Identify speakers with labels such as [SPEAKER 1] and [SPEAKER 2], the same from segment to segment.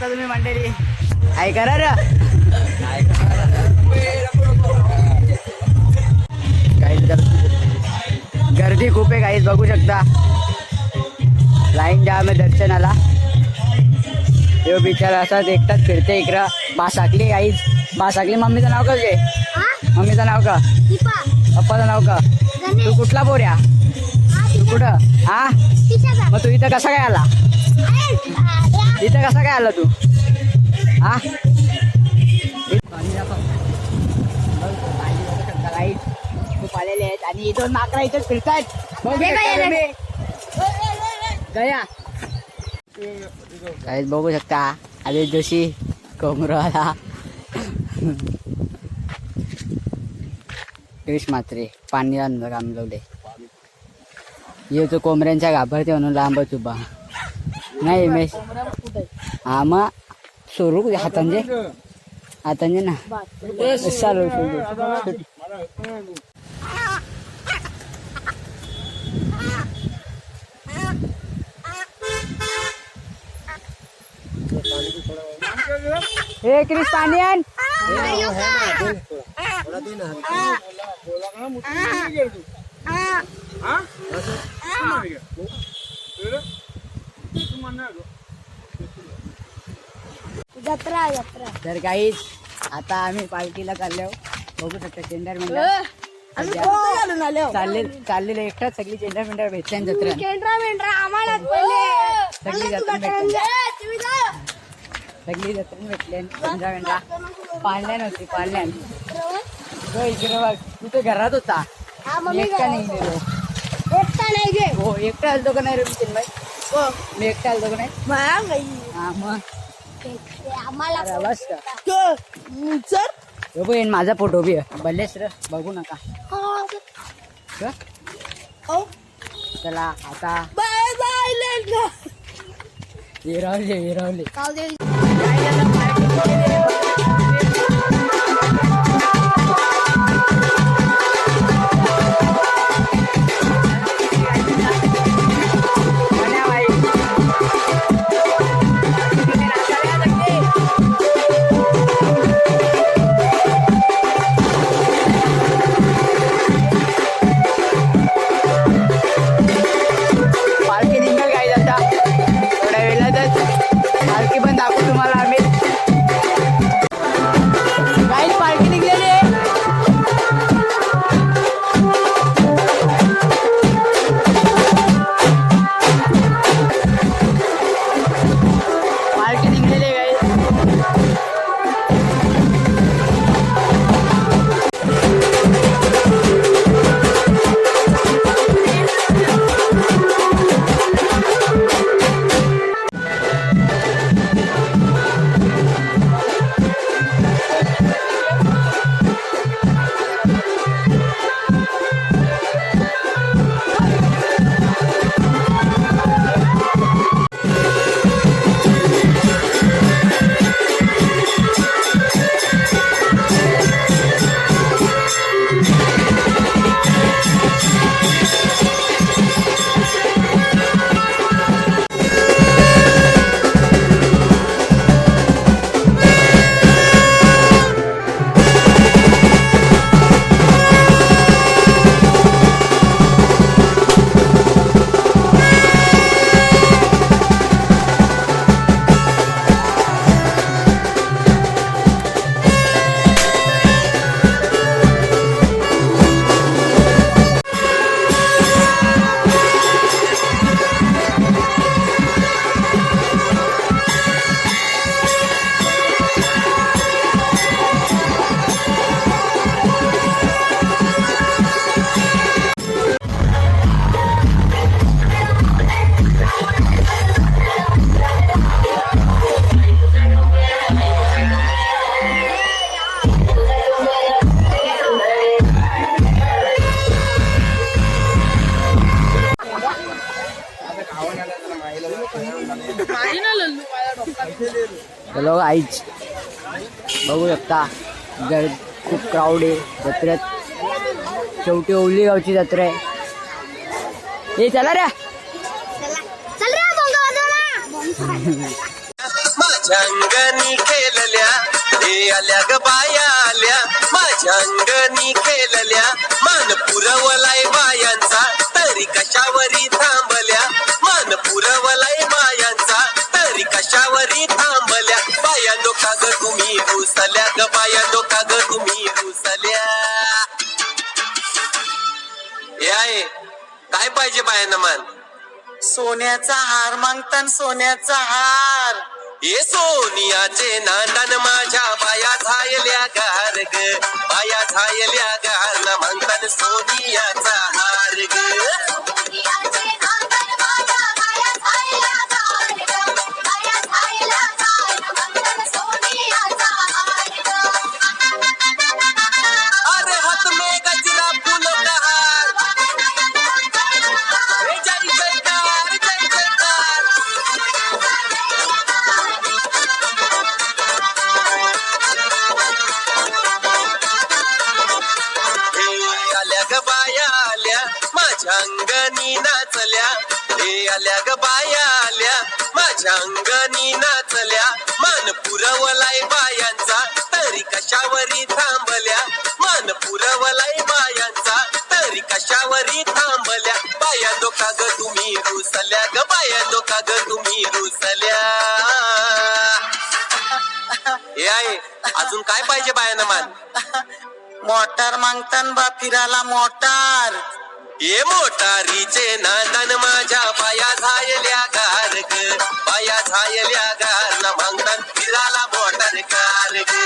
[SPEAKER 1] बघू शकता तुम्ही मंडळी. र. काही गर्दी खूप आहे काहीच बघू शकता. लाईन जाम आहे दर्शनाला. तो बिचारा असाच एकटाच फिरते इकडं. बासाकली काहीच बासाकली मम्मीचं नाव का मम्मीचं नाव का पप्पाचं नाव का तू कुठला पोऱ्या तू कुठं? हा? मग तू इथं कसा काय आला? इथं कसा काय आला तू? हा? खूप आलेले आहेत आणि इथून माकरा इथं फिरतायत. बघू शकता तुम्ही. गया. काहीच बघू शकता. आधी जोशी कोमराला क्रिश मात्रे. पाणी आणलं रामलवले ये तो कोंबड्यांच्या घाबरते म्हणून लांबच उभा. नाही मेश हा मग सोरू हातांचे हातांचे ना चालू हे क्रिश पाणी आण
[SPEAKER 2] जत्रा जत्रा.
[SPEAKER 1] तर काहीच आता आम्ही पालखीला चाललो. बघू शकता चेंडर मेंढर चालले चाललेले एकटाच सगळी चेंडर मेंढर भेटल्या जत्रा.
[SPEAKER 2] मेंढरा आम्हाला पहिले.
[SPEAKER 1] सगळी जत्रा भेटल्या सगळी जत्रा भेटल्या चेंडर मेंढरा पाळल्या नव्हती पाळल्या तो इकडे बघ. तू तर घरात होता.
[SPEAKER 2] हा
[SPEAKER 1] मी एकटा नाही गेलो.
[SPEAKER 2] एकटा नाही गे
[SPEAKER 1] हो एकटा आलतो का नाही रे चिन्मय मी एकटा आलतो का नाही? हा मग?
[SPEAKER 2] आम्हाला
[SPEAKER 1] हो बघ, हे माझा फोटो बी. बल्लेस रे बघू नका. क? चला. आता विरवले विरवले हॅलो आईच बघू शकता. गर खूप क्राऊड आहे जत्रेत. शेवटी ओवली गावची जत्रा आहे. ए चला रे.
[SPEAKER 2] चल रे बोंगा वाजवा ना
[SPEAKER 3] माझ्या अंगणी खेळल्या हे आल्या ग बाया आल्या. माझ्या अंगणी खेळल्या मान पुरवलाय बायांचा तरी कशावरी थांबल्या. मान पाहिजे बायांना मान
[SPEAKER 4] सोन्याचा हार मागतान सोन्याचा हार.
[SPEAKER 3] ये सोनियाचे नांदन माझ्या बाया झायल्या गार ग. बाया झायल्या गार ना म्हणतात सोनियाचा हार ग. आल्या ग बाया आल्या. माझ्या अंगणी नाचल्या. मान पुरवलाय बायांचा. तरी कशावरी थांबल्या? मान पुरवलाय बायांचा. तरी कशावरी थांबल्या? बाया का ग तुम्ही रुसल्या ग. बाया का ग तुम्ही रुसल्या. हे आहे अजून काय पाहिजे बायानं मान?
[SPEAKER 4] मोटार मागतान बा फिराला मोटार.
[SPEAKER 3] ये मोटारीचे नांदन माझ्या पाया झायल्या गार न मागतान फिराला मोटार कार। ग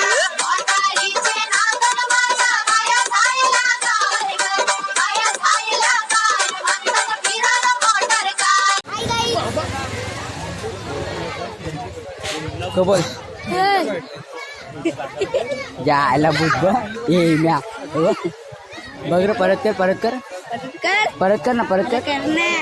[SPEAKER 1] तो बोल जायला बुद्ध ये म्या. बघ. परत कर परत कर. परत कर. ना परत कर.